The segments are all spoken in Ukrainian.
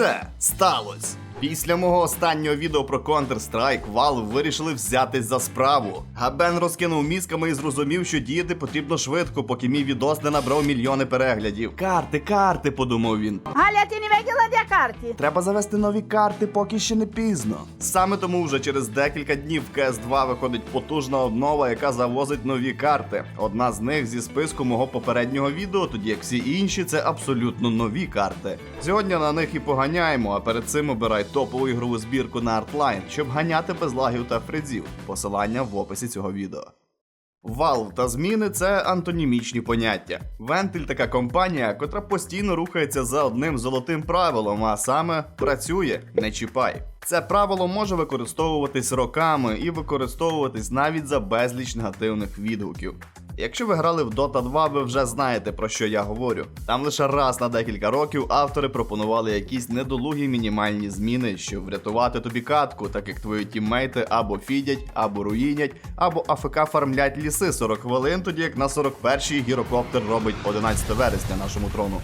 це сталося. Після мого останнього відео про Counter-Strike Valve вирішили взятись за справу. Габен розкинув мізками і зрозумів, що діяти потрібно швидко, поки мій відос не набрав мільйони переглядів. Карти, карти, подумав він. Галя, ти не виділа де карті? Треба завести нові карти, поки ще не пізно. Саме тому вже через декілька днів в CS2 виходить потужна обнова, яка завозить нові карти. Одна з них зі списку мого попереднього відео, тоді як всі інші це абсолютно нові карти. Сьогодні на них і поганяємо, а перед цим обирай топову ігрову збірку на Artline, щоб ганяти без лагів та фризів. Посилання в описі цього відео. Valve та зміни це антонімічні поняття. Вентиль така компанія, котра постійно рухається за одним золотим правилом, а саме працює, не чіпай. Це правило може використовуватись роками і використовуватись навіть за безліч негативних відгуків. Якщо ви грали в Dota 2, ви вже знаєте про що я говорю. Там лише раз на декілька років автори пропонували якісь недолугі мінімальні зміни, щоб врятувати тобі катку, так як твої тіммейти або фідять, або руїнять, або АФК фармлять ліси 40 хвилин, тоді як на 41-й гірокоптер робить 11 вересня нашому трону.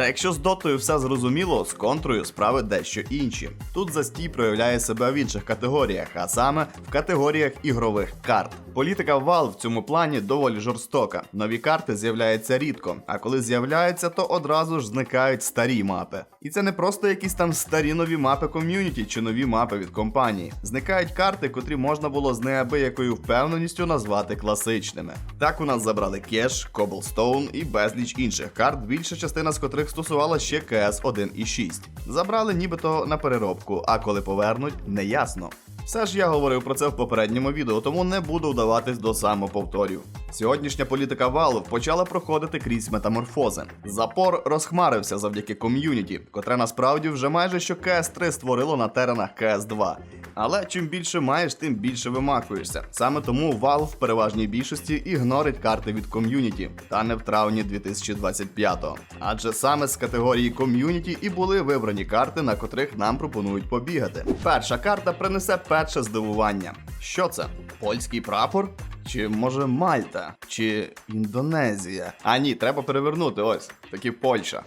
Та якщо з дотою все зрозуміло, з контрою справи дещо інші. Тут застій проявляє себе в інших категоріях, а саме в категоріях ігрових карт. Політика Valve в цьому плані доволі жорстока. Нові карти з'являються рідко, а коли з'являються, то одразу ж зникають старі мапи. І це не просто якісь там старі нові мапи ком'юніті чи нові мапи від компанії. Зникають карти, котрі можна було з неабиякою впевненістю назвати класичними. Так у нас забрали кеш, Cobblestone і безліч інших карт, більша частина з котрих стосувала ще CS 1.6. Забрали нібито на переробку, а коли повернуть, неясно. Все ж я говорив про це в попередньому відео, тому не буду вдаватись до самоповторів. Сьогоднішня політика Valve почала проходити крізь метаморфози. Запор розхмарився завдяки ком'юніті, котре насправді вже майже що CS3 створило на теренах CS2. Але чим більше маєш, тим більше вимахуєшся. Саме тому Valve в переважній більшості ігнорить карти від ком'юніті, та не в травні 2025-го. Адже саме з категорії ком'юніті і були вибрані карти, на котрих нам пропонують побігати. Перша карта принесе перше здивування. Що це? Польський прапор? Чи може Мальта? Чи Індонезія? А ні, треба перевернути. Ось таки Польща.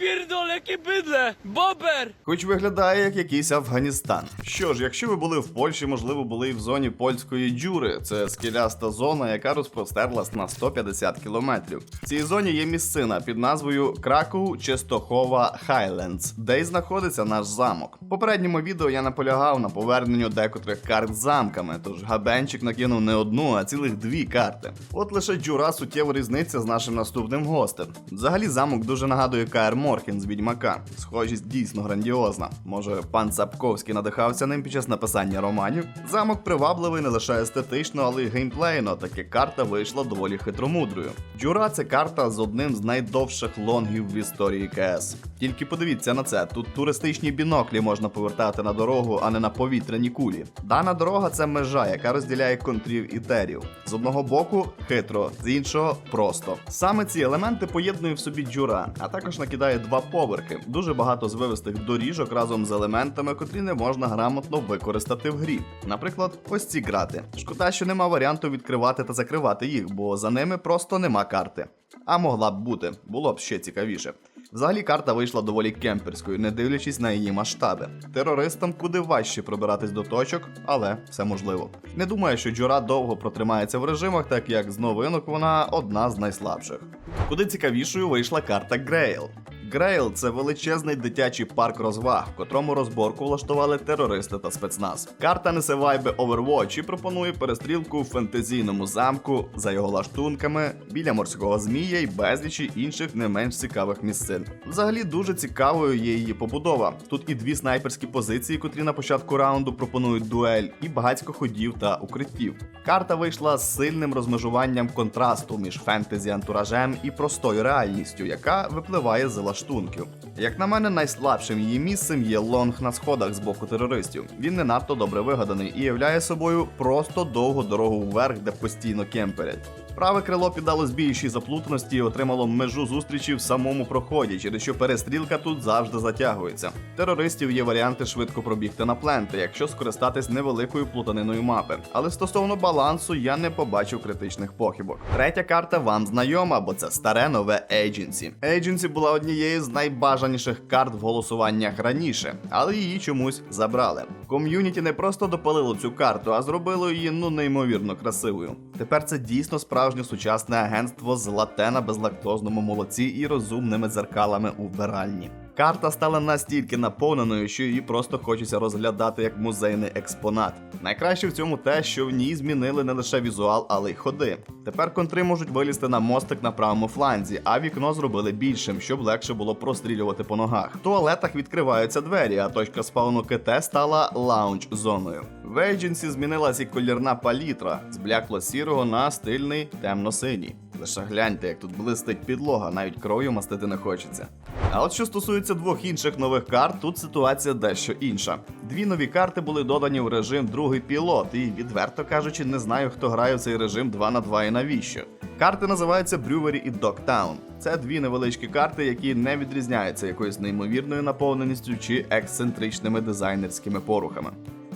Pierdolę, jakie bydle! Bober! Хоч виглядає як якийсь Афганістан. Що ж, якщо ви були в Польщі, можливо, були і в зоні польської джури. Це скеляста зона, яка розпростерлась на 150 кілометрів. В цій зоні є місцина під назвою Кракоу Чистохова Хайлендс, де й знаходиться наш замок. В попередньому відео я наполягав на поверненню декотрих карт з замками, тож габенчик накинув не одну, а цілих дві карти. От лише джура суттєва різниця з нашим наступним гостем. Взагалі замок дуже нагадує Каер Морхен з Відьмака. Схожість дійсно грандіозна. Може, пан Цапковський надихався ним під час написання романів. Замок привабливий не лише естетично, але й геймплейно, так як карта вийшла доволі хитромудрою. Джура це карта з одним з найдовших лонгів в історії КС. Тільки подивіться на це: тут туристичні біноклі можна повертати на дорогу, а не на повітряні кулі. Дана дорога це межа, яка розділяє контрів і терів. З одного боку хитро, з іншого просто. Саме ці елементи поєднує в собі джура, а також накидає два поверхи. Дуже багато звивистих доріжок разом з елементами, котрі не можна грамотно використати в грі. Наприклад, ось ці грати. Шкода, що нема варіанту відкривати та закривати їх, бо за ними просто нема карти. А могла б бути, було б ще цікавіше. Взагалі карта вийшла доволі кемперською, не дивлячись на її масштаби. Терористам куди важче пробиратись до точок, але все можливо. Не думаю, що Джура довго протримається в режимах, так як з новинок вона одна з найслабших. Куди цікавішою вийшла карта Грейл. Грейл це величезний дитячий парк розваг, в котрому розборку влаштували терористи та спецназ. Карта несе вайби Overwatch і пропонує перестрілку в фентезійному замку за його лаштунками, біля морського змія і безлічі інших не менш цікавих місцин. Взагалі дуже цікавою є її побудова. Тут і дві снайперські позиції, котрі на початку раунду пропонують дуель, і багатько ходів та укриттів. Карта вийшла з сильним розмежуванням контрасту між фентезі антуражем і простою реальністю, яка випливає з лаштунків. Як на мене, найслабшим її місцем є лонг на сходах з боку терористів. Він не надто добре вигаданий і являє собою просто довгу дорогу вверх, де постійно кемперять. Праве крило піддалось більшій заплутаності і отримало межу зустрічі в самому проході, через що перестрілка тут завжди затягується. Терористів є варіанти швидко пробігти на пленти, якщо скористатись невеликою плутаниною мапи. Але стосовно балансу я не побачив критичних похибок. Третя карта вам знайома, бо це старе нове Agency. Agency була однією з найбажаніших карт в голосуваннях раніше, але її чомусь забрали. Ком'юніті не просто допалило цю карту, а зробило її ну неймовірно красивою. Тепер це дійсно справжнє сучасне агентство з лате на безлактозному молоці і розумними дзеркалами у вбиральні. Карта стала настільки наповненою, що її просто хочеться розглядати як музейний експонат. Найкраще в цьому те, що в ній змінили не лише візуал, але й ходи. Тепер контри можуть вилізти на мостик на правому фланзі, а вікно зробили більшим, щоб легше було прострілювати по ногах. В туалетах відкриваються двері, а точка спауну КТ стала лаунж зоною. В Agency змінилась і колірна палітра з блякло сірого на стильний темно-синій. Лише гляньте, як тут блистить підлога, навіть кров'ю мастити не хочеться. А от що стосується двох інших нових карт, тут ситуація дещо інша. Дві нові карти були додані в режим другий пілот, і відверто кажучи, не знаю, хто грає в цей режим 2 на 2 і навіщо. Карти називаються Брювері і Догтаун. Це дві невеличкі карти, які не відрізняються якоюсь неймовірною наповненістю чи ексцентричними дизайнерськими порухами.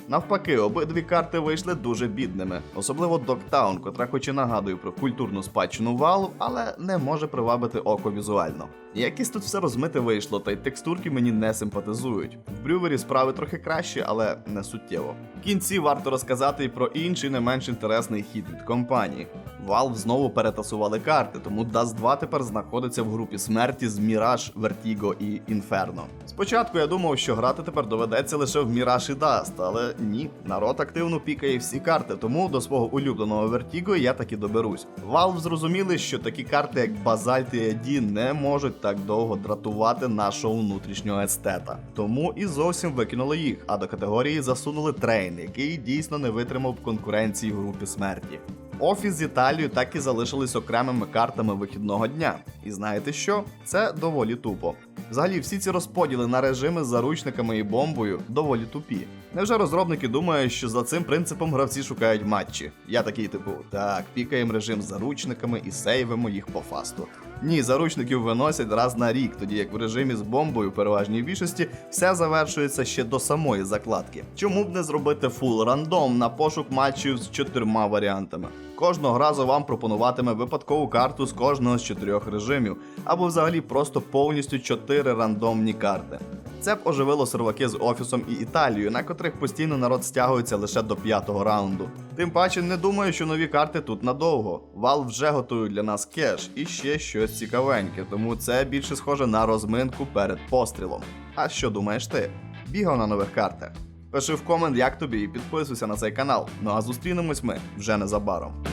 Навпаки, обидві карти вийшли дуже бідними, особливо Доктаун, котра хоч і нагадує про культурну спадщину валу, але не може привабити око візуально. Якось тут все розмите вийшло, та й текстурки мені не симпатизують. В брювері справи трохи краще, але не суттєво. В кінці варто розказати і про інший не менш інтересний хід від компанії. Valve знову перетасували карти, тому Dust 2 тепер знаходиться в групі смерті з Mirage, Vertigo і Inferno. Спочатку я думав, що грати тепер доведеться лише в Mirage і Dust, але ні, народ активно пікає всі карти, тому до свого улюбленого Vertigo я таки доберусь. Valve зрозуміли, що такі карти, як Basalt і AD, не можуть так довго дратувати нашого внутрішнього естета. Тому і зовсім викинули їх, а до категорії засунули трейн, який дійсно не витримав конкуренції в групі смерті. Офіс з Італією так і залишились окремими картами вихідного дня. І знаєте що? Це доволі тупо. Взагалі, всі ці розподіли на режими з заручниками і бомбою доволі тупі. Невже розробники думають, що за цим принципом гравці шукають матчі? Я такий, типу, так, пікаємо режим з заручниками і сейвимо їх по фасту. Ні, заручників виносять раз на рік, тоді як в режимі з бомбою переважній більшості все завершується ще до самої закладки. Чому б не зробити фул рандом на пошук матчів з чотирма варіантами? Кожного разу вам пропонуватиме випадкову карту з кожного з чотирьох режимів, або взагалі просто повністю чотири рандомні карти. Це б оживило серваки з офісом і Італією, на котрих постійно народ стягується лише до п'ятого раунду. Тим паче не думаю, що нові карти тут надовго. Valve вже готують для нас кеш і ще щось цікавеньке, тому це більше схоже на розминку перед пострілом. А що думаєш ти? Бігав на нових картах? Пиши в комент, як тобі, і підписуйся на цей канал. Ну а зустрінемось ми вже незабаром.